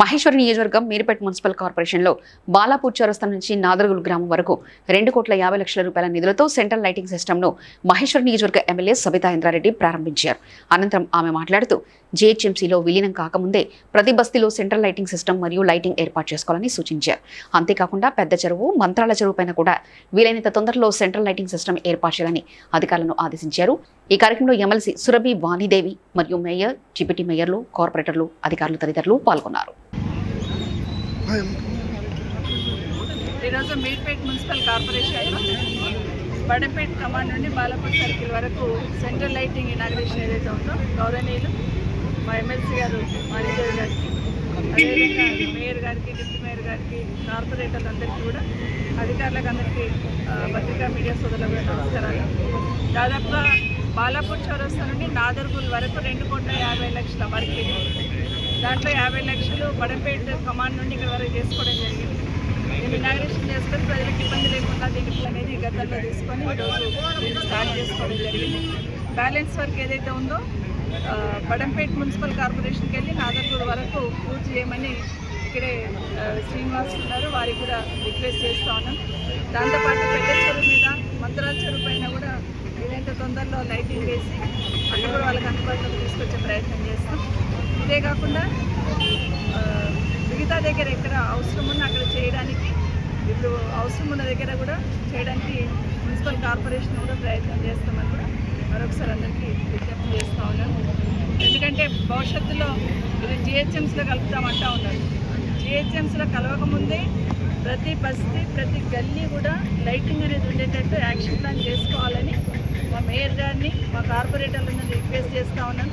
మహేశ్వర నియోజకవర్గం మీరుపేట మున్సిపల్ కార్పొరేషన్లో బాలాపూర్ చౌరస్తా నుంచి నాదరుగులు గ్రామం వరకు రెండు కోట్ల యాభై లక్షల రూపాయల నిధులతో సెంట్రల్ లైటింగ్ సిస్టమ్ను మహేశ్వర నియోజకవర్గ ఎమ్మెల్యే సబితా ఇంద్రారెడ్డి ప్రారంభించారు అనంతరం ఆమె మాట్లాడుతూ జీహెచ్ఎంసీలో విలీనం కాకముందే ప్రతి బస్తీలో సెంట్రల్ లైటింగ్ సిస్టమ్ మరియు లైటింగ్ ఏర్పాటు చేసుకోవాలని సూచించారు అంతేకాకుండా పెద్ద చెరువు మంత్రాల చెరువు పైన కూడా వీలైనంత తొందరలో సెంట్రల్ లైటింగ్ సిస్టమ్ ఏర్పాటు చేయాలని అధికారులను ఆదేశించారు ఈ కార్యక్రమంలో ఎమ్మెల్సీ సురభి వాణిదేవి మరియు మేయర్ డిప్యూటీ మేయర్లు కార్పొరేటర్లు అధికారులు తదితరులు పాల్గొన్నారు ఈరోజు మీర్పేట్ మున్సిపల్ కార్పొరేషన్ బడపేట్ కమాండ్ నుండి బాలపూర్ సర్కిల్ వరకు సెంట్రల్ లైటింగ్ ఇనాగ్రేషన్ ఏదైతే ఉందో గౌరవనీయులు మా ఎమ్మెల్సీ గారు మణిదేవి గారికి అదేవిధంగా మేయర్ గారికి డిప్యూటీ మేయర్ గారికి కార్పొరేటర్లు అందరికీ కూడా అధికారులకు అందరికీ పత్రికా మీడియా సోదరులకు కూడా నమస్కారాలు దాదాపుగా బాలాపూర్ చౌరస్తా నుండి నాదర్గుల్ వరకు రెండు కోట్ల యాభై లక్షల వరకు దాంట్లో యాభై లక్షలు బడంపేట కమాండ్ నుండి ఇక్కడ వరకు చేసుకోవడం జరిగింది మేము ఇనాగ్రేషన్ చేసుకొని ప్రజలకు ఇబ్బంది లేకుండా దీనికి అనేది గతంలో తీసుకొని ఈరోజు స్టార్ట్ చేసుకోవడం జరిగింది బ్యాలెన్స్ వర్క్ ఏదైతే ఉందో బడంపేట మున్సిపల్ కార్పొరేషన్కి వెళ్ళి నాదర్పూర్ వరకు పూర్తి చేయమని ఇక్కడే శ్రీనివాస్ ఉన్నారు వారికి కూడా రిక్వెస్ట్ చేస్తూ ఉన్నాం దాంతోపాటు పెద్ద చెరువు మీద మంత్రాల చెరువు పైన కూడా వీలైనంత తొందరలో లైటింగ్ వేసి అక్కడ కూడా వాళ్ళకి అందుబాటులోకి తీసుకొచ్చే ప్రయత్నం చేస్తాం ఇదే కాకుండా మిగతా దగ్గర ఎక్కడ అవసరం ఉన్న అక్కడ చేయడానికి వీళ్ళు అవసరం ఉన్న దగ్గర కూడా చేయడానికి మున్సిపల్ కార్పొరేషన్ కూడా ప్రయత్నం చేస్తామని కూడా మరొకసారి అందరికీ విజ్ఞప్తి చేస్తూ ఉన్నాను ఎందుకంటే భవిష్యత్తులో ఇది జిహెచ్ఎంసీలో కలుపుతామంటా ఉన్నారు జిహెచ్ఎంసీలో కలవకముందే ప్రతి బస్తీ ప్రతి గల్లీ కూడా లైటింగ్ అనేది ఉండేటట్టు యాక్షన్ ప్లాన్ చేసుకోవాలని మా మేయర్ గారిని మా కార్పొరేటర్లందరినీ రిక్వెస్ట్ చేస్తూ ఉన్నాను